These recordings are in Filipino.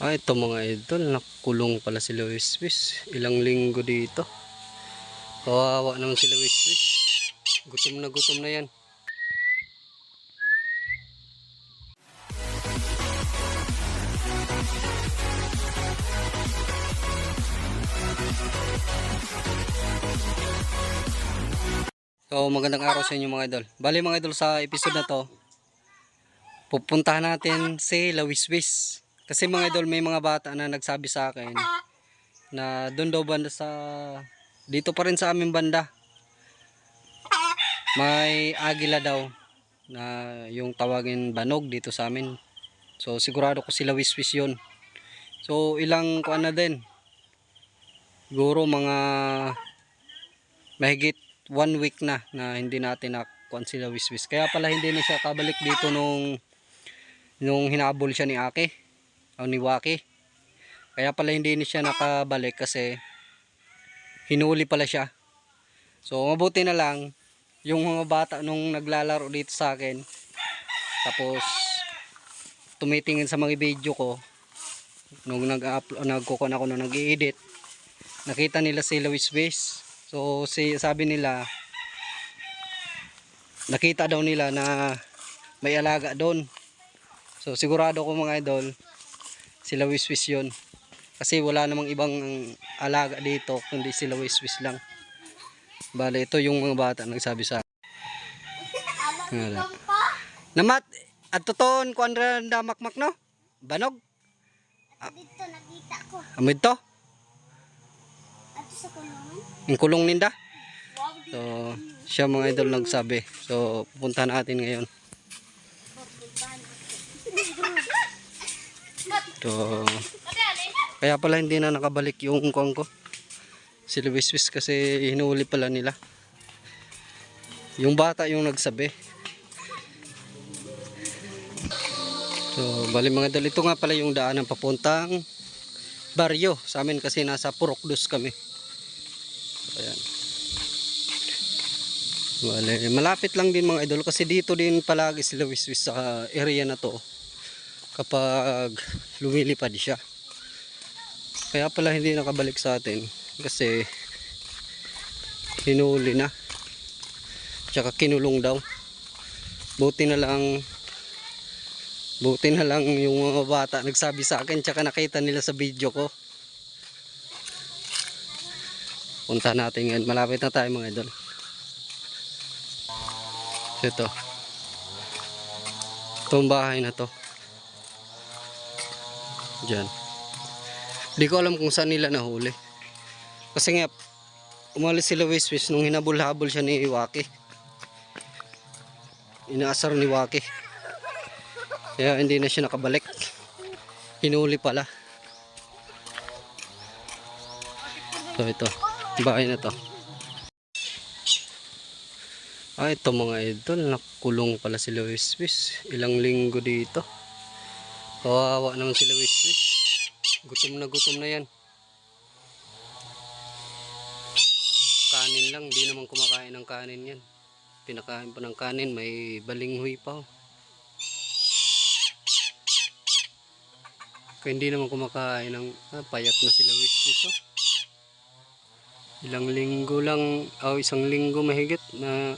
Ah, ito mga idol, nakulong pala sila Wiswis. Ilang linggo dito. Kawawa naman sila Wiswis. Gutom na gutom na yan. So, magandang araw sa inyo mga idol. Bali mga idol sa episode na to, pupuntahan natin si Lawiswis. Kasi mga idol, may mga bata na nagsabi sa akin na doon daw banda sa dito pa rin sa aming banda. May agila daw na yung tawagin banog dito sa amin. So sigurado ko sila wiswis yun. So ilang kuan na din. Siguro mga mahigit one week na na hindi natin na kuan sila wiswis. Kaya pala hindi na siya kabalik dito nung nung hinabol siya ni Aki o ni Waki. Kaya pala hindi na siya nakabalik kasi hinuli pala siya. So mabuti na lang yung mga bata nung naglalaro dito sa akin tapos tumitingin sa mga video ko nung nag-upload nagkukon ako nung nag-i-edit nakita nila si Luis Base so si, sabi nila nakita daw nila na may alaga doon so sigurado ko mga idol sila wiswis yun. Kasi wala namang ibang alaga dito kundi sila wiswis lang. Bale ito yung mga bata nagsabi sa namat at totoon kuan ra damakmak no? Banog? Dito nakita ko. amid to Ato sa kulungan. yung kulong ninda? So siya mga idol nagsabi. So pupuntahan natin ngayon so kaya pala hindi na nakabalik yung kuang ko. Si Luis Luis kasi hinuli pala nila. Yung bata yung nagsabi. So bali mga idol ito nga pala yung daan ng papuntang baryo. Sa amin kasi nasa Purokdos kami. Ayan. Bale, malapit lang din mga idol kasi dito din palagi sila wiswis sa area na to kapag lumilipad siya. Kaya pala hindi nakabalik sa atin kasi hinuli na. Tsaka kinulong daw. Buti na lang buti na lang yung mga bata nagsabi sa akin tsaka nakita nila sa video ko. Punta natin ngayon. Malapit na tayo mga idol. Ito. Itong bahay na to. Diyan. Hindi ko alam kung saan nila nahuli. Kasi nga, umalis sila Wiswis nung hinabol-habol siya ni Iwaki. Inaasar ni Waki. Kaya hindi na siya nakabalik. Hinuli pala. So ito, bahay na to. Ah, ito mga idol, nakulong pala sila Wiswis. Ilang linggo dito. Kawawa naman sila Wiswis. Gutom na gutom na yan. Kanin lang, di naman kumakain ng kanin yan. Pinakain pa ng kanin, may balinghoy pa. Oh. Kaya hindi naman kumakain ng ah, payat na sila Wiswis. Oh. Ilang linggo lang, o isang linggo mahigit na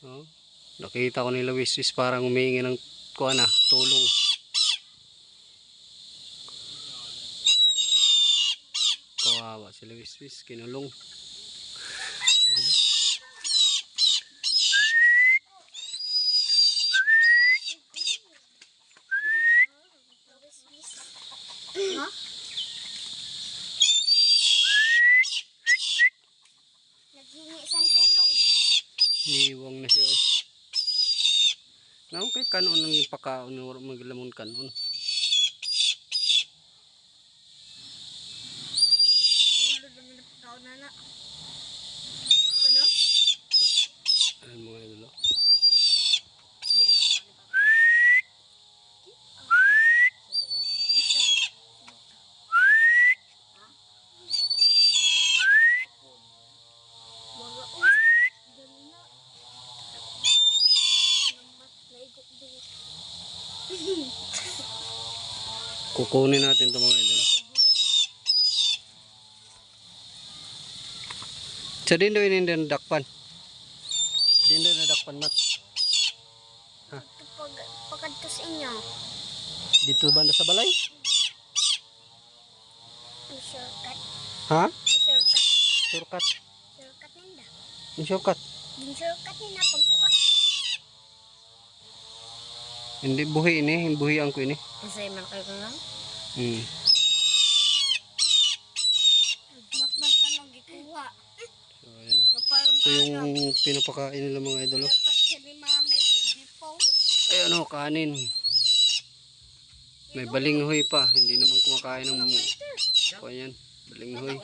Oh, nakita ko nila wiswis parang humingi ng kuha na, tulong. Kawawa sila wiswis, kinulong. Ano? Ha? Naghingi sang tulong. Niwang na siya. eh. Naon kay kanon nang ipakaon maglamon kanon. Ulo naman na pagkaw na na. Ano? Ayan mga idol. oh. Mga us. Dali na. Lambat na ikot din. Kukunin natin to mga idol. Sa din daw hindi nadakpan. Hindi na nadakpan mat. Pag, pagkadto sa inyo. Dito banda sa balay? Ang shortcut. Ha? Ang shortcut. Shortcut. Shortcut ninda. Shortcut. Shortcut nila pagkuha. Hindi buhi ini, hindi buhi ang ko ini. Masaya man kayo nga. Hmm. Mat-mat na lang gikuha. So, ayan. Ito yung pinapakain nila mga idol. oh. Dapat siya ni mami di phone. Ay ano, kanin. May balinghoy pa. Hindi naman kumakain ng kuha yan. Balinghoy.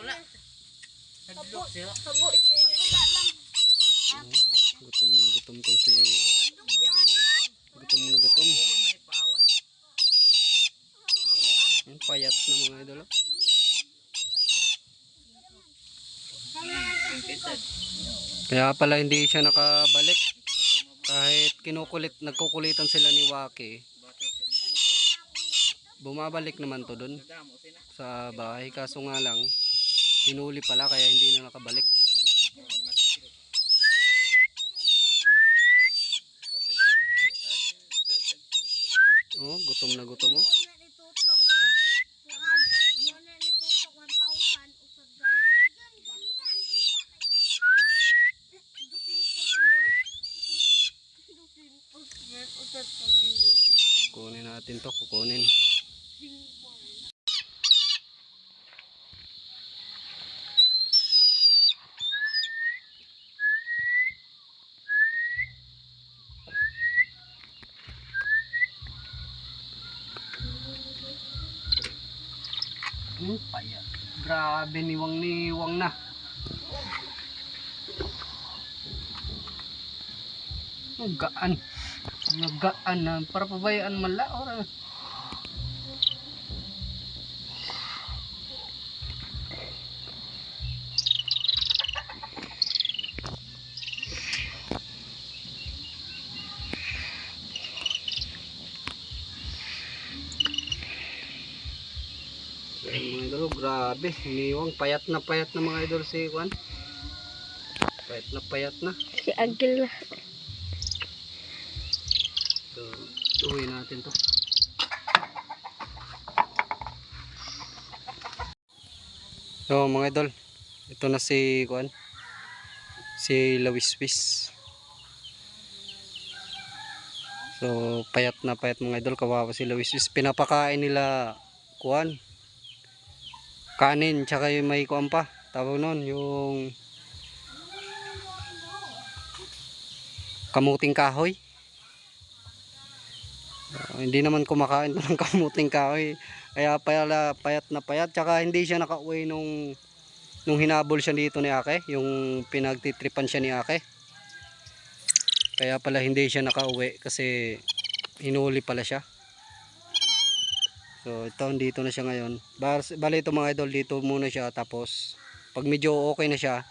Gutom na gutom to si... Hadok yan. Gutom na gutom. Yan, payat na mga idol. oh. Kaya pala hindi siya nakabalik. Kahit kinukulit, nagkukulitan sila ni Waki. Bumabalik naman to dun sa bahay. Kaso nga lang, hinuli pala kaya hindi na nakabalik. Oh, gutom na gutom oh. Natin to, kukunin. Hmm, paya. Grabe, niwang-niwang na. Nagaan. Nagaan na. Para pabayaan man la. So, mga idol, grabe. Niwang payat na payat na mga idol si Juan. Payat na payat na. Si Agil. So, tuloy natin to. So, mga idol, ito na si Kuan. Si Lawiswis. So, payat na payat mga idol, kawawa si Lawiswis. Pinapakain nila Kuan. Kanin, tsaka yung may kuan pa. Tawag nun, yung kamuting kahoy. Hindi naman kumakain to ng kamuting kahoy. Kaya pala payat na payat. Tsaka hindi siya nakauwi nung nung hinabol siya dito ni Ake. Yung pinagtitripan siya ni Ake. Kaya pala hindi siya nakauwi kasi hinuli pala siya. So ito dito na siya ngayon. Bali ito mga idol dito muna siya tapos pag medyo okay na siya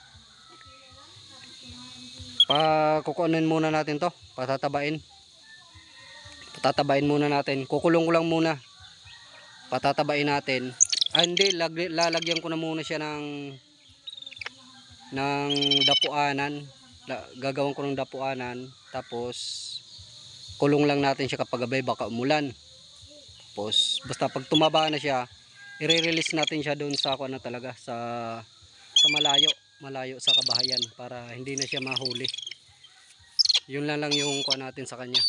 pa kukunin muna natin to patatabain patatabain muna natin. Kukulong ko lang muna. Patatabain natin. Ah hindi. Lag, lalagyan ko na muna siya ng ng dapuanan. Gagawin ko ng dapuanan. Tapos kulong lang natin siya kapag gabay baka umulan. Tapos basta pag tumaba na siya i-release natin siya doon sa ako na talaga sa sa malayo. Malayo sa kabahayan para hindi na siya mahuli. Yun lang lang yung kuha natin sa kanya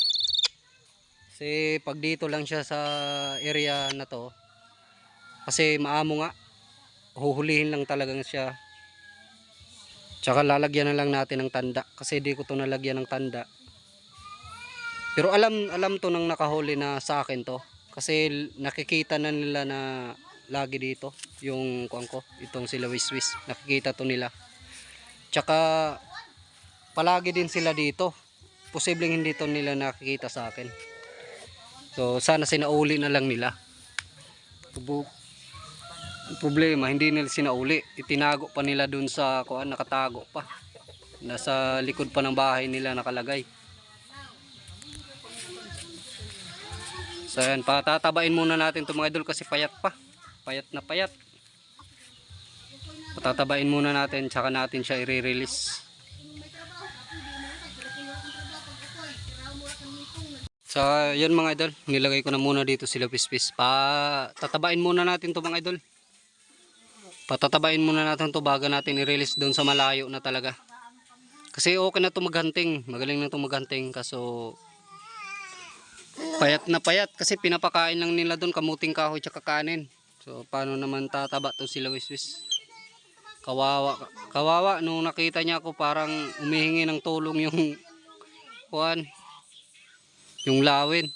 kasi pag dito lang siya sa area na to kasi maamo nga huhulihin lang talagang siya. Tsaka lalagyan na lang natin ng tanda kasi di ko to nalagyan ng tanda. Pero alam alam to nang nakahuli na sa akin to kasi nakikita na nila na lagi dito yung kuang ko itong sila wiswis nakikita to nila. Tsaka palagi din sila dito. Posibleng hindi to nila nakikita sa akin so sana sinauli na lang nila problema hindi nila sinauli itinago pa nila dun sa kuan nakatago pa nasa likod pa ng bahay nila nakalagay So ayan, patatabain muna natin to mga idol kasi payat pa. Payat na payat. Patatabain muna natin tsaka natin siya i-release. So yun mga idol, nilagay ko na muna dito sila pispis. Pa tatabain muna natin to mga idol. Patatabain muna natin to bago natin i-release doon sa malayo na talaga. Kasi okay na to maghunting, magaling na to maghunting kaso payat na payat kasi pinapakain lang nila doon kamuting kahoy tsaka kanin. So paano naman tataba to sila wiswis? Kawawa, kawawa nung nakita niya ako parang umihingi ng tulong yung kuan yung lawin.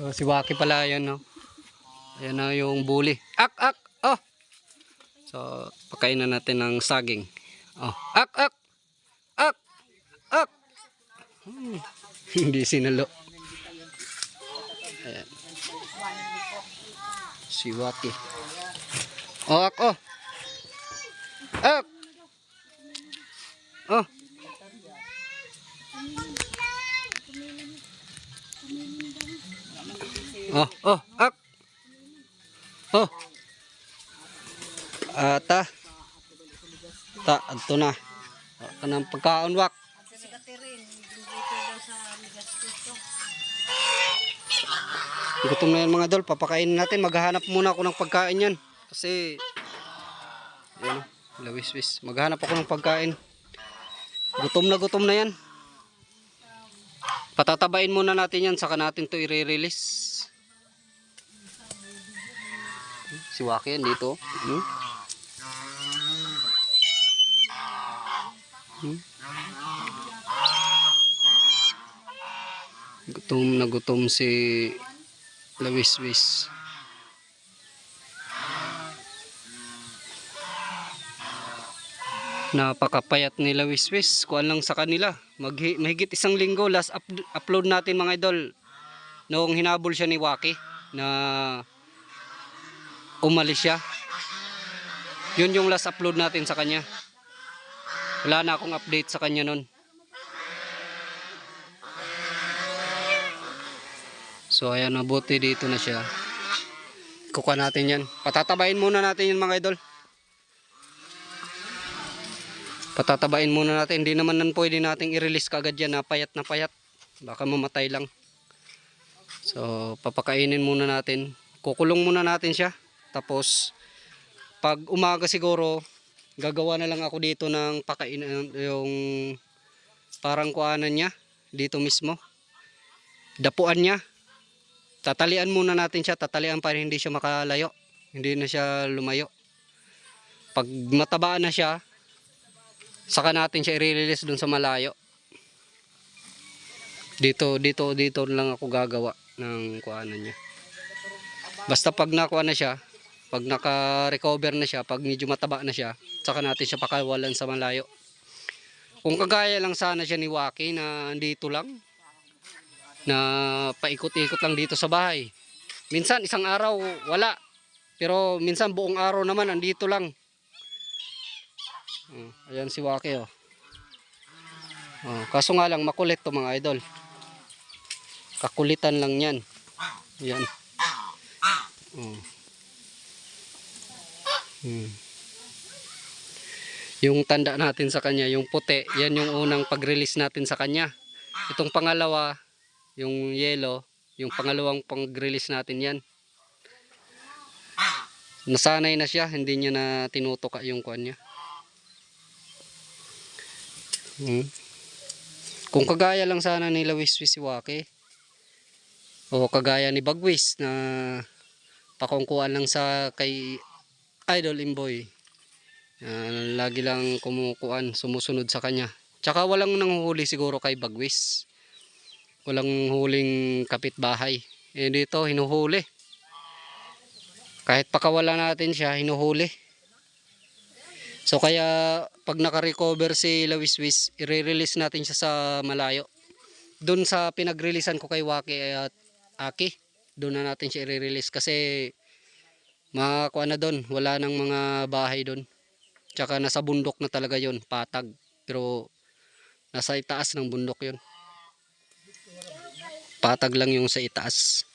So, si Waki pala yan no. Ayan na yung bully. Ak ak. Oh. So pakainin natin ng saging. Oh, ak ak. Ak. Ak. Hmm. Hindi sinalo. Ayan. Si Waki. Oh, ak oh. Kanang pagkaon wak. Gutom na yan mga dol. Papakainin natin. Maghahanap muna ako ng pagkain yan. Kasi, yan o. Lawis-wis. Maghahanap ako ng pagkain. Gutom na gutom na yan. Patatabain muna natin yan. Saka natin to i-release. Si Waki yan dito. Hmm? Gutom na gutom si Lawiswis. Napakapayat ni Lawiswis. Kuan lang sa kanila. Mag mahigit isang linggo last up- upload natin mga idol. Noong hinabol siya ni Waki na umalis siya. Yun yung last upload natin sa kanya. Wala na akong update sa kanya nun. So ayan, mabuti dito na siya. Kukuha natin yan. Patatabain muna natin yan mga idol. Patatabain muna natin. Hindi naman nan pwede nating i-release kagad yan na payat na payat. Baka mamatay lang. So papakainin muna natin. Kukulong muna natin siya. Tapos pag umaga siguro gagawa na lang ako dito ng pakain yung parang kuanan niya dito mismo. Dapuan niya tatalian muna natin siya, tatalian para hindi siya makalayo. Hindi na siya lumayo. Pag matabaan na siya, saka natin siya i-release dun sa malayo. Dito, dito, dito lang ako gagawa ng kuanan niya. Basta pag nakuha na siya, pag naka-recover na siya, pag medyo mataba na siya, saka natin siya pakawalan sa malayo. Kung kagaya lang sana siya ni Waki na andito lang, na paikot-ikot lang dito sa bahay. Minsan isang araw wala. Pero minsan buong araw naman andito lang. Oh, ayan si Waki oh. Oh, kaso nga lang makulit to mga idol. Kakulitan lang 'yan. Yan. Oh. Hmm. Yung tanda natin sa kanya, yung puti, yan yung unang pag-release natin sa kanya. Itong pangalawa, yung yellow, yung pangalawang pang-release natin yan. Nasanay na siya, hindi niya na tinutuka yung kuan niya. Hmm. Kung kagaya lang sana ni Lawis Wisiwake, o kagaya ni Bagwis na pakungkuan lang sa kay Idol Imboy. Ah, lagi lang kumukuan, sumusunod sa kanya. Tsaka walang nanguhuli siguro kay Bagwis walang huling kapitbahay. Eh dito, hinuhuli. Kahit pakawala natin siya, hinuhuli. So kaya pag naka-recover si Lawiswis, i-release natin siya sa malayo. Doon sa pinag-releasean ko kay Waki at Aki, doon na natin siya i-release kasi makakuha na doon, wala nang mga bahay doon. Tsaka nasa bundok na talaga yon patag. Pero nasa itaas ng bundok yon patag lang yung sa itaas.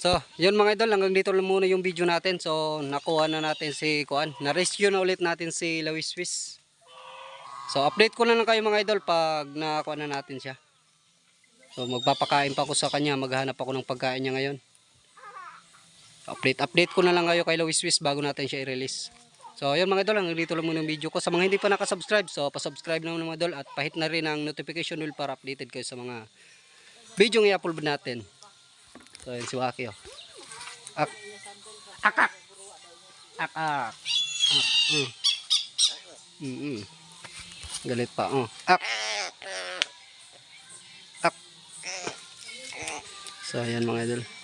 So, yun mga idol, hanggang dito lang muna yung video natin. So, nakuha na natin si Kuan. Na-rescue na ulit natin si Lawiswis. So, update ko na lang kayo mga idol pag nakuha na natin siya. So, magpapakain pa ako sa kanya. Maghanap ako ng pagkain niya ngayon. Update, update ko na lang kayo kay Lawiswis bago natin siya i-release. So, yun mga idol, hanggang dito lang muna yung video ko. Sa mga hindi pa nakasubscribe, so pasubscribe na mga idol at pahit na rin ang notification bell para updated kayo sa mga video ng i-upload natin. So, yun si Waki, oh. Ak. Ak, ak. Ak, ak. Mm. Mm, mm. Galit pa, oh. Ak. Ak. So, ayan mga idol.